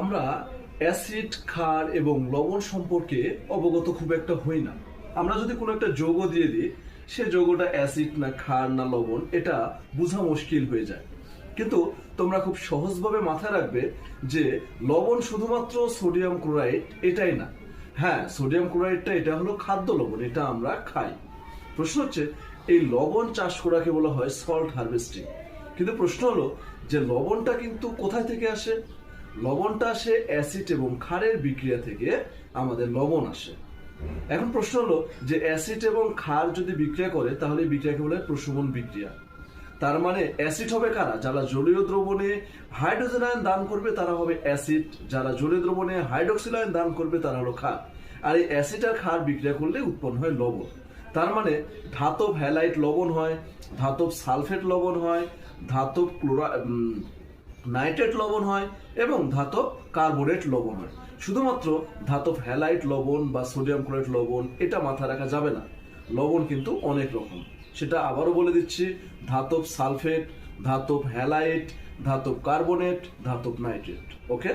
আমরা অ্যাসিড, ক্ষার এবং লবণ সম্পর্কে অবগত খুব একটা হই না। আমরা যদি কোনো একটা যৌগ দিয়ে দিই, সে যৌগটা অ্যাসিড না ক্ষার না লবণ, এটা বোঝা মুশকিল হয়ে যায়। কিন্তু তোমরা খুব সহজভাবে মাথায় রাখবে যে লবণ শুধুমাত্র সোডিয়াম ক্লোরাইড এটাই না। হ্যাঁ সোডিয়াম ক্লোরাইডটা এটা হলো খাদ্য লবণ, এটা আমরা খাই। প্রশ্ন হচ্ছে, এই লবণ চাষ করাকে বলা হয় সল্ট হারভেস্টিং কিন্তু প্রশ্ন হলো, যে লবণটা কিন্তু কোথায় থেকে আসে? লবণটা আসে অ্যাসিড এবং ক্ষারের বিক্রিয়া থেকে আমাদের লবণ আসে। এখন প্রশ্ন হলো যে অ্যাসিড এবং ক্ষার যদি বিক্রিয়া করে, তাহলে বিক্রিয়াকে বলে প্রশমন বিক্রিয়া। তার মানে অ্যাসিড হবে কারা? যারা জলীয় দ্রবণে হাইড্রোজেন আয়ন দান করবে, তারা হবে অ্যাসিড যারা জলীয় দ্রবণে হাইড্রোক্সিল আয়ন দান করবে, তারা হলো ক্ষার। আর এই অ্যাসিড আর ক্ষার বিক্রিয়া করলে উৎপন্ন হয় লবণ। তার মানে ধাতব হ্যালাইট লবণ হয়, ধাতব সালফেট লবণ হয়, ধাতব ক্লোরা নাইট্রেট লবণ হয় এবং ধাতব কার্বোনেট লবণ হয়। শুধুমাত্র ধাতব হ্যালাইট লবণ বা সোডিয়াম ক্লোরাইড লবণ এটা মাথায় রাখা যাবে না। লবণ কিন্তু অনেক রকম। সেটা আবারও বলে দিচ্ছি, ধাতব সালফেট, ধাতব হ্যালাইট, ধাতব কার্বোনেট, ধাতব নাইট্রেট। ওকে?